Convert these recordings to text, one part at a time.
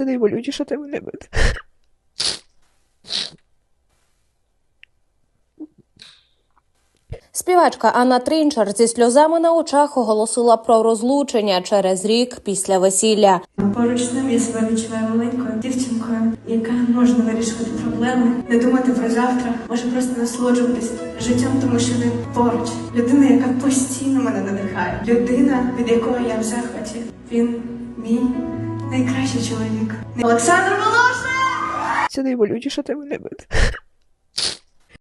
Це найболючіше те мене бити. Співачка Анна Трінчер зі сльозами на очах оголосила про розлучення через рік після весілля. Поруч з ним я себе відчуваю маленькою дівчинкою, яка може вирішувати проблеми, не думати про завтра, може просто насолоджуватись життям, тому що він поруч. Людина, яка постійно мене надихає. Людина, від якої я в захваті. Він мій найкращий чоловік. Олександр Волошин! Це найболючіше те мене бити.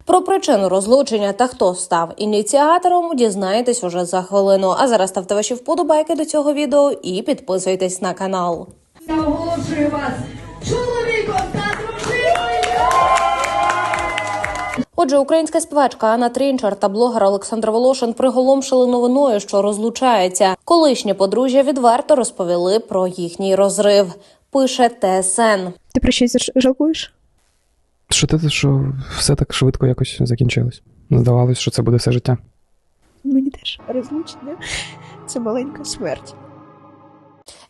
Про причину розлучення та хто став ініціатором, дізнаєтесь уже за хвилину. А зараз ставте ваші вподобайки до цього відео і підписуйтесь на канал. Я оголошую вас чоловіком Отже, українська співачка Анна Трінчер та блогер Олександр Волошин приголомшили новиною, що розлучаються. Колишнє подружжя відверто розповіли про їхній розрив. Пише ТСН. Ти про щось жалкуєш? Що те, що все так швидко якось закінчилось. Здавалось, що це буде все життя. Мені теж розлучення. Це маленька смерть.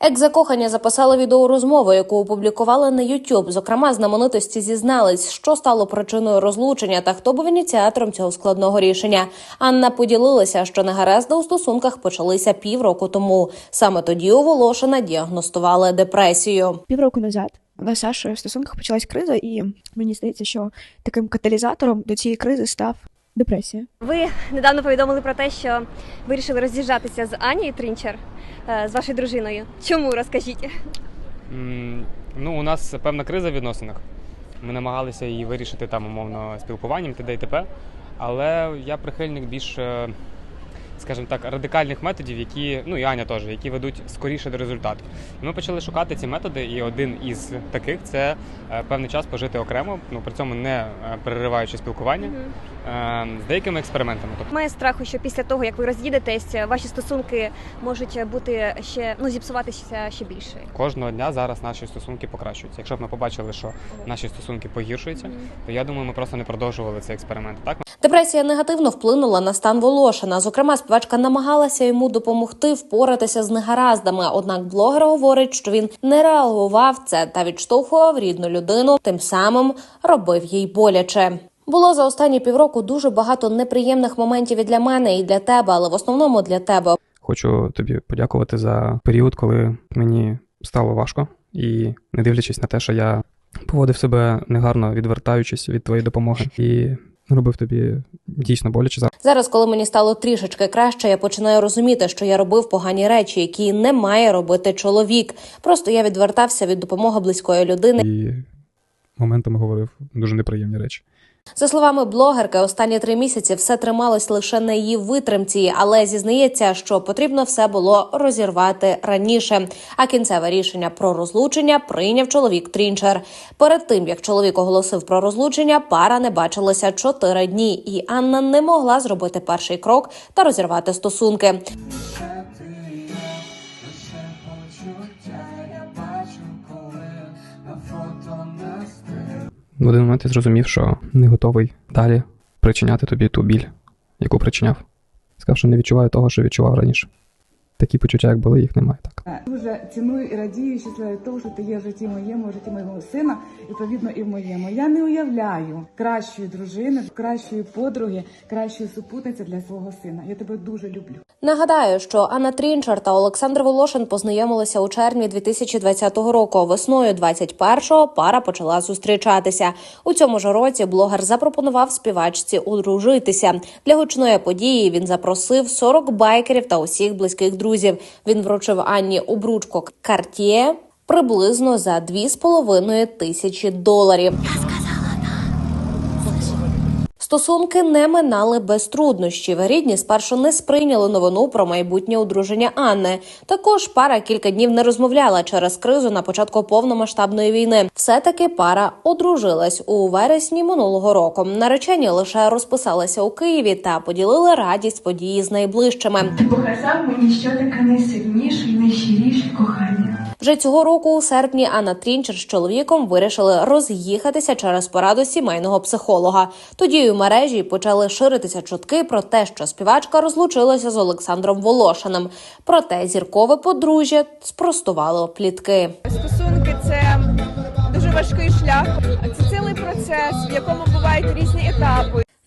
Екс-закохані записали відеорозмову, яку опублікували на YouTube. Зокрема, знаменитості зізнались, що стало причиною розлучення та хто був ініціатором цього складного рішення. Анна поділилася, що негаразди у стосунках почалися півроку тому. Саме тоді у Волошина діагностували депресію. Півроку назад з Сашою в стосунках почалась криза, і мені здається, що таким каталізатором до цієї кризи став депресія. Ви недавно повідомили про те, що вирішили роз'їжджатися з Анією Трінчер, е, з вашою дружиною. Чому розкажіть? Mm, Ну, у нас певна криза в відносинах. Ми намагалися її вирішити там умовно спілкуванням, т.д. і т.п. Але я прихильник більш, е, скажімо так, радикальних методів, які, ну і Аня теж, які ведуть скоріше до результату. І ми почали шукати ці методи, і один із таких це е, певний час пожити окремо, ну при цьому не е, перериваючи спілкування е, з деякими експериментами. Тобто Має страху, що після того, як ви роз'їдетесь, ваші стосунки можуть бути ще ну зіпсуватися ще більше. Кожного дня зараз наші стосунки покращуються. Якщо б ми побачили, що наші стосунки погіршуються, то я думаю, ми просто не продовжували цей експеримент. Так Депресія негативно вплинула на стан Волошина. Зокрема, співачка намагалася йому допомогти впоратися з негараздами. Однак блогер говорить, що він не реагував це та відштовхував рідну людину, тим самим робив їй боляче. Було за останні півроку дуже багато неприємних моментів і для мене, і для тебе, але в основному для тебе. Хочу тобі подякувати за період, коли мені стало важко, і не дивлячись на те, що я поводив себе негарно, відвертаючись від твоєї допомоги, і робив тобі дійсно боляче зараз. Зараз, коли мені стало трішечки краще, я починаю розуміти, що я робив погані речі, які не має робити чоловік. Просто я відвертався від допомоги близької людини. І моментами говорив дуже неприємні речі. За словами блогерки, останні три місяці все трималось лише на її витримці, але зізнається, що потрібно все було розірвати раніше. А кінцеве рішення про розлучення прийняв чоловік Трінчер. Перед тим як чоловік оголосив про розлучення, пара не бачилася чотири дні, і Анна не могла зробити перший крок та розірвати стосунки. В один момент я зрозумів, що не готовий далі причиняти тобі ту біль, яку причиняв. Сказав, що не відчуваю того, що відчував раніше. Такі почуття, як були, їх немає так. Дуже ціную і радію, щасливо від того, що ти є в житті моєму, в житті моєго сина, і відповідно і в моєму. Я не уявляю кращої дружини, кращої подруги, кращої супутниці для свого сина. Я тебе дуже люблю. Нагадаю, що Анна Трінчер та Олександр Волошин познайомилися у червні 2020 року. Весною 21-го пара почала зустрічатися. У цьому ж році блогер запропонував співачці одружитися. Для гучної події він запросив 40 байкерів та усіх близьких друзів. Він вручив Анні обручку Cartier приблизно за 2,5 тисячі доларів. Стосунки не минали без труднощів. Рідні спершу не сприйняли новину про майбутнє одруження Анни. Також пара кілька днів не розмовляла через кризу на початку повномасштабної війни. Все таки пара одружилась у вересні минулого року. Наречені лише розписалися у Києві та поділили радість події з найближчими. Ти показав мені, що таке найсильніше найщиріше кохання. Вже цього року, у серпні, Анна Трінчер з чоловіком вирішили роз'їхатися через пораду сімейного психолога. Тоді у мережі почали ширитися чутки про те, що співачка розлучилася з Олександром Волошиним. Проте зіркове подружжя спростувало плітки. Стосунки це дуже важкий шлях. Це цілий процес, в якому бувають різні етапи.